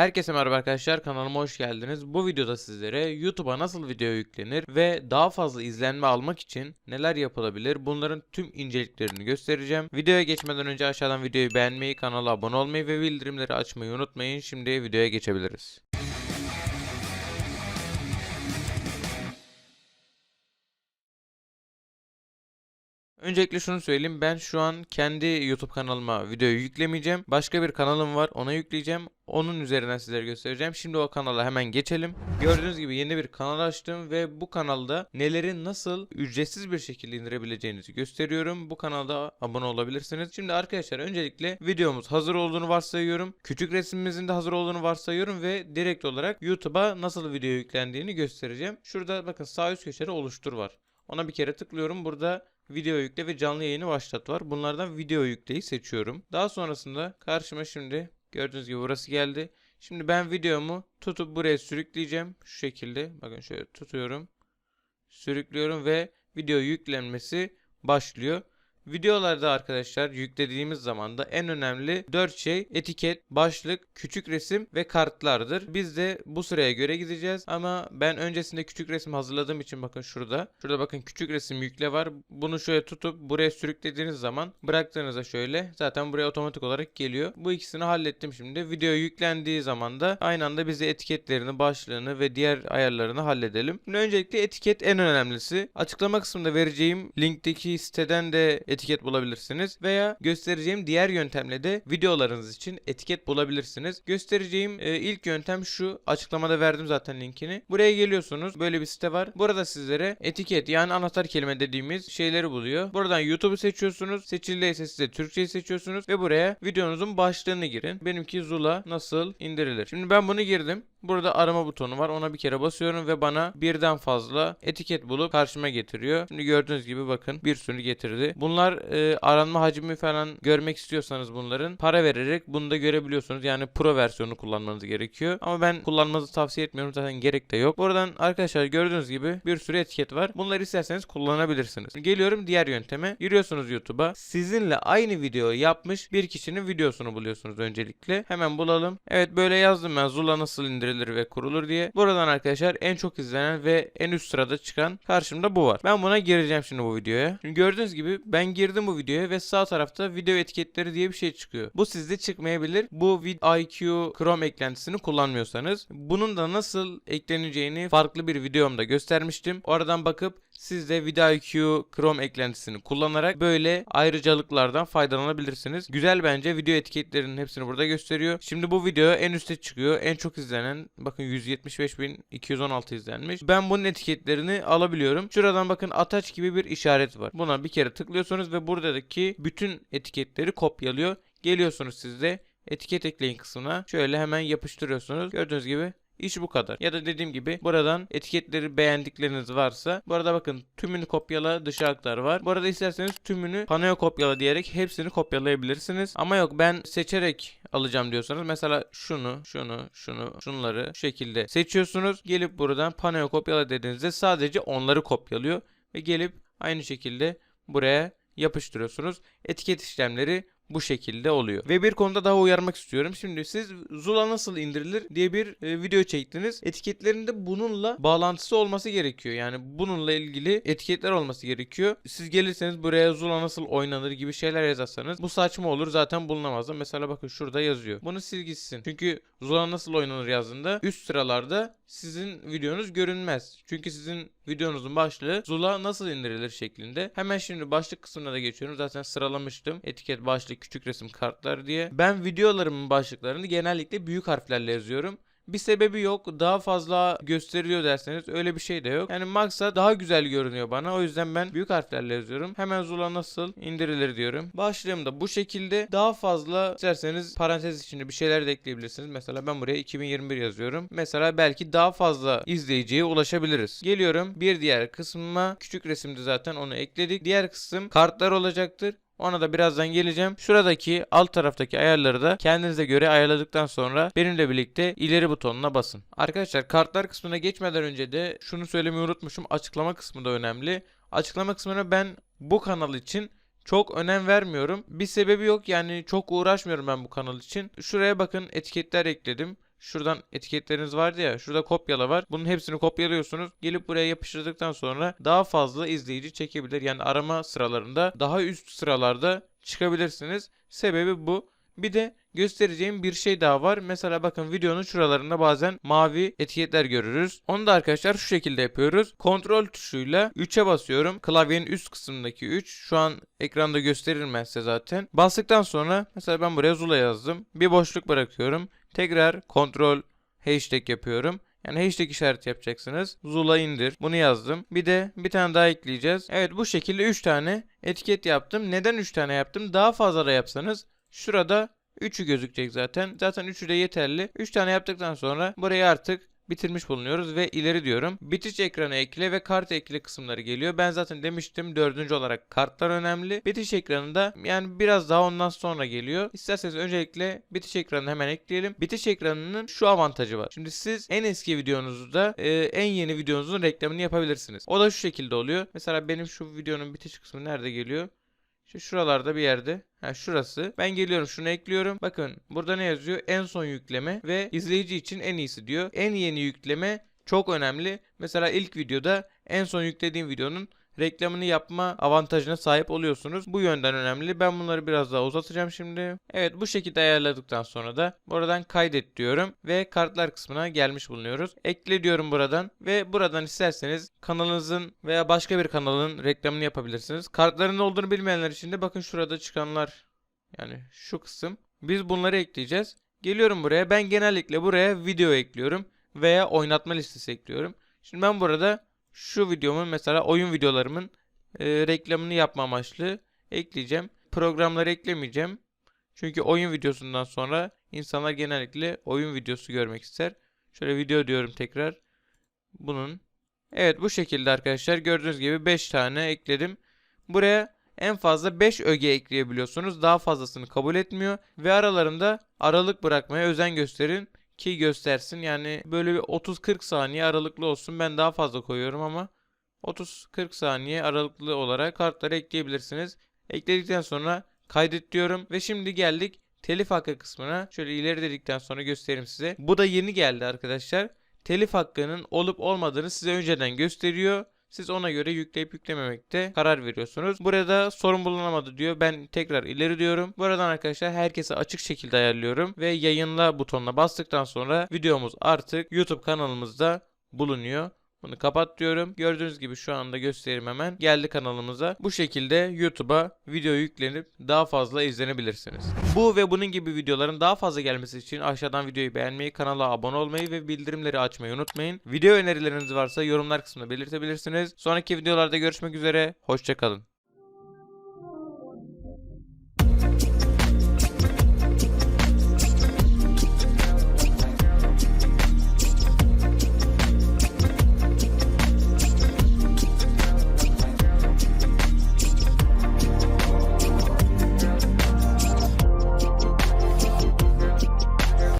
Herkese merhaba arkadaşlar kanalıma hoş geldiniz. Bu videoda sizlere YouTube'a nasıl video yüklenir ve daha fazla izlenme almak için neler yapılabilir bunların tüm inceliklerini göstereceğim. Videoya geçmeden önce aşağıdan videoyu beğenmeyi, kanala abone olmayı ve bildirimleri açmayı unutmayın. Şimdi videoya geçebiliriz. Öncelikle şunu söyleyeyim. Ben şu an kendi YouTube kanalıma videoyu yüklemeyeceğim. Başka bir kanalım var. Ona yükleyeceğim. Onun üzerinden sizlere göstereceğim. Şimdi o kanala hemen geçelim. Gördüğünüz gibi yeni bir kanal açtım ve bu kanalda neleri nasıl ücretsiz bir şekilde indirebileceğinizi gösteriyorum. Bu kanalda abone olabilirsiniz. Şimdi arkadaşlar öncelikle videomuz hazır olduğunu varsayıyorum. Küçük resimimizin de hazır olduğunu varsayıyorum ve direkt olarak YouTube'a nasıl video yüklendiğini göstereceğim. Şurada bakın sağ üst köşede oluştur var. Ona bir kere tıklıyorum. Burada video yükle ve canlı yayını başlat var. Bunlardan video yükleyi seçiyorum. Daha sonrasında karşıma şimdi gördüğünüz gibi burası geldi. Şimdi ben videomu tutup buraya sürükleyeceğim. Şu şekilde. Bakın şöyle tutuyorum. Sürüklüyorum ve video yüklenmesi başlıyor. Videolarda arkadaşlar yüklediğimiz zaman da en önemli 4 şey etiket, başlık, küçük resim ve kartlardır. Biz de bu sıraya göre gideceğiz ama ben öncesinde küçük resim hazırladığım için bakın şurada. Şurada bakın küçük resim yükle var. Bunu şöyle tutup buraya sürüklediğiniz zaman bıraktığınızda şöyle zaten buraya otomatik olarak geliyor. Bu ikisini hallettim şimdi. Video yüklendiği zaman da aynı anda bize etiketlerini, başlığını ve diğer ayarlarını halledelim. Şimdi öncelikle etiket en önemlisi. Açıklama kısmında vereceğim linkteki siteden de etiket bulabilirsiniz veya göstereceğim diğer yöntemle de videolarınız için etiket bulabilirsiniz. Göstereceğim e, ilk yöntem şu. Açıklamada verdim zaten linkini. Buraya geliyorsunuz. Böyle bir site var. Burada sizlere etiket yani anahtar kelime dediğimiz şeyleri buluyor. Buradan YouTube'u seçiyorsunuz. Seçildiyse size Türkçeyi seçiyorsunuz ve buraya videonuzun başlığını girin. Benimki Zula nasıl indirilir? Şimdi ben bunu girdim. Burada arama butonu var. Ona bir kere basıyorum ve bana birden fazla etiket bulup karşıma getiriyor. Şimdi gördüğünüz gibi bakın bir sürü getirdi. Bunlar e, aranma hacmi falan görmek istiyorsanız bunların para vererek bunu da görebiliyorsunuz. Yani pro versiyonu kullanmanız gerekiyor. Ama ben kullanmanızı tavsiye etmiyorum. Zaten gerek de yok. Buradan arkadaşlar gördüğünüz gibi bir sürü etiket var. Bunları isterseniz kullanabilirsiniz. Geliyorum diğer yönteme. Giriyorsunuz YouTube'a. Sizinle aynı videoyu yapmış bir kişinin videosunu buluyorsunuz öncelikle. Hemen bulalım. Evet böyle yazdım ben Zula nasıl indirilir ve kurulur diye. Buradan arkadaşlar en çok izlenen ve en üst sırada çıkan karşımda bu var. Ben buna gireceğim şimdi bu videoya. Şimdi gördüğünüz gibi ben girdim bu videoya ve sağ tarafta video etiketleri diye bir şey çıkıyor. Bu sizde çıkmayabilir. Bu IQ Chrome eklentisini kullanmıyorsanız. Bunun da nasıl ekleneceğini farklı bir videomda göstermiştim. Oradan bakıp siz de VidIQ Chrome eklentisini kullanarak böyle ayrıcalıklardan faydalanabilirsiniz. Güzel bence video etiketlerinin hepsini burada gösteriyor. Şimdi bu video en üste çıkıyor. En çok izlenen bakın 175.216 izlenmiş. Ben bunun etiketlerini alabiliyorum. Şuradan bakın attach gibi bir işaret var. Buna bir kere tıklıyorsunuz ve buradaki bütün etiketleri kopyalıyor. Geliyorsunuz siz de etiket ekleyin kısmına. Şöyle hemen yapıştırıyorsunuz. Gördüğünüz gibi İş bu kadar. Ya da dediğim gibi buradan etiketleri beğendikleriniz varsa bu arada bakın tümünü kopyala dışa aktar var. Bu arada isterseniz tümünü panoya kopyala diyerek hepsini kopyalayabilirsiniz. Ama yok ben seçerek alacağım diyorsanız mesela şunu, şunu, şunu, şunları şu şekilde seçiyorsunuz. Gelip buradan panoya kopyala dediğinizde sadece onları kopyalıyor ve gelip aynı şekilde buraya yapıştırıyorsunuz. Etiket işlemleri bu şekilde oluyor. Ve bir konuda daha uyarmak istiyorum. Şimdi siz Zula nasıl indirilir diye bir e, video çektiniz. Etiketlerinde bununla bağlantısı olması gerekiyor. Yani bununla ilgili etiketler olması gerekiyor. Siz gelirseniz buraya Zula nasıl oynanır gibi şeyler yazarsanız bu saçma olur. Zaten bulunamaz. Mesela bakın şurada yazıyor. Bunu siz gitsin. Çünkü Zula nasıl oynanır yazdığında üst sıralarda sizin videonuz görünmez. Çünkü sizin videonuzun başlığı Zula nasıl indirilir şeklinde. Hemen şimdi başlık kısmına da geçiyorum. Zaten sıralamıştım. Etiket, başlık, küçük resim, kartlar diye. Ben videolarımın başlıklarını genellikle büyük harflerle yazıyorum. Bir sebebi yok. Daha fazla gösteriliyor derseniz öyle bir şey de yok. Yani maksat daha güzel görünüyor bana. O yüzden ben büyük harflerle yazıyorum. Hemen Zula nasıl indirilir diyorum. Başlığım da bu şekilde. Daha fazla isterseniz parantez içinde bir şeyler de ekleyebilirsiniz. Mesela ben buraya 2021 yazıyorum. Mesela belki daha fazla izleyiciye ulaşabiliriz. Geliyorum bir diğer kısmıma. Küçük resimde zaten onu ekledik. Diğer kısım kartlar olacaktır. Ona da birazdan geleceğim. Şuradaki alt taraftaki ayarları da kendinize göre ayarladıktan sonra benimle birlikte ileri butonuna basın. Arkadaşlar kartlar kısmına geçmeden önce de şunu söylemeyi unutmuşum. Açıklama kısmı da önemli. Açıklama kısmına ben bu kanal için çok önem vermiyorum. Bir sebebi yok yani çok uğraşmıyorum ben bu kanal için. Şuraya bakın etiketler ekledim. Şuradan etiketleriniz vardı ya. Şurada kopyala var. Bunun hepsini kopyalıyorsunuz. Gelip buraya yapıştırdıktan sonra daha fazla izleyici çekebilir. Yani arama sıralarında daha üst sıralarda çıkabilirsiniz. Sebebi bu. Bir de göstereceğim bir şey daha var. Mesela bakın videonun şuralarında bazen mavi etiketler görürüz. Onu da arkadaşlar şu şekilde yapıyoruz. Kontrol tuşuyla 3'e basıyorum. Klavyenin üst kısmındaki 3. Şu an ekranda size zaten. Bastıktan sonra mesela ben buraya Zula yazdım. Bir boşluk bırakıyorum. Tekrar kontrol hashtag yapıyorum. Yani hashtag işareti yapacaksınız. Zula indir. Bunu yazdım. Bir de bir tane daha ekleyeceğiz. Evet bu şekilde 3 tane etiket yaptım. Neden 3 tane yaptım? Daha fazla da yapsanız şurada 3'ü gözükecek zaten. Zaten 3'ü de yeterli. 3 tane yaptıktan sonra burayı artık bitirmiş bulunuyoruz ve ileri diyorum. Bitiş ekranı ekle ve kart ekle kısımları geliyor. Ben zaten demiştim dördüncü olarak kartlar önemli. Bitiş ekranında yani biraz daha ondan sonra geliyor. İsterseniz öncelikle bitiş ekranını hemen ekleyelim. Bitiş ekranının şu avantajı var. Şimdi siz en eski videonuzda e, en yeni videonuzun reklamını yapabilirsiniz. O da şu şekilde oluyor. Mesela benim şu videonun bitiş kısmı nerede geliyor? Şu şuralarda bir yerde. Ha şurası. Ben geliyorum şunu ekliyorum. Bakın burada ne yazıyor? En son yükleme ve izleyici için en iyisi diyor. En yeni yükleme çok önemli. Mesela ilk videoda en son yüklediğim videonun reklamını yapma avantajına sahip oluyorsunuz. Bu yönden önemli. Ben bunları biraz daha uzatacağım şimdi. Evet bu şekilde ayarladıktan sonra da buradan kaydet diyorum ve kartlar kısmına gelmiş bulunuyoruz. Ekle diyorum buradan ve buradan isterseniz kanalınızın veya başka bir kanalın reklamını yapabilirsiniz. Kartların ne olduğunu bilmeyenler için de bakın şurada çıkanlar yani şu kısım. Biz bunları ekleyeceğiz. Geliyorum buraya. Ben genellikle buraya video ekliyorum veya oynatma listesi ekliyorum. Şimdi ben burada şu videomun mesela oyun videolarımın e, reklamını yapma amaçlı ekleyeceğim. Programları eklemeyeceğim. Çünkü oyun videosundan sonra insanlar genellikle oyun videosu görmek ister. Şöyle video diyorum tekrar. Bunun. Evet bu şekilde arkadaşlar gördüğünüz gibi 5 tane ekledim. Buraya en fazla 5 öge ekleyebiliyorsunuz. Daha fazlasını kabul etmiyor. Ve aralarında aralık bırakmaya özen gösterin ki göstersin. Yani böyle bir 30-40 saniye aralıklı olsun. Ben daha fazla koyuyorum ama 30-40 saniye aralıklı olarak kartları ekleyebilirsiniz. Ekledikten sonra kaydet diyorum ve şimdi geldik telif hakkı kısmına. Şöyle ileri dedikten sonra göstereyim size. Bu da yeni geldi arkadaşlar. Telif hakkının olup olmadığını size önceden gösteriyor. Siz ona göre yükleyip yüklememekte karar veriyorsunuz. Burada sorun bulunamadı diyor. Ben tekrar ileri diyorum. Buradan arkadaşlar herkese açık şekilde ayarlıyorum. Ve yayınla butonuna bastıktan sonra videomuz artık YouTube kanalımızda bulunuyor. Bunu kapat diyorum. Gördüğünüz gibi şu anda göstereyim hemen. Geldi kanalımıza. Bu şekilde YouTube'a video yüklenip daha fazla izlenebilirsiniz. Bu ve bunun gibi videoların daha fazla gelmesi için aşağıdan videoyu beğenmeyi, kanala abone olmayı ve bildirimleri açmayı unutmayın. Video önerileriniz varsa yorumlar kısmında belirtebilirsiniz. Sonraki videolarda görüşmek üzere. Hoşçakalın.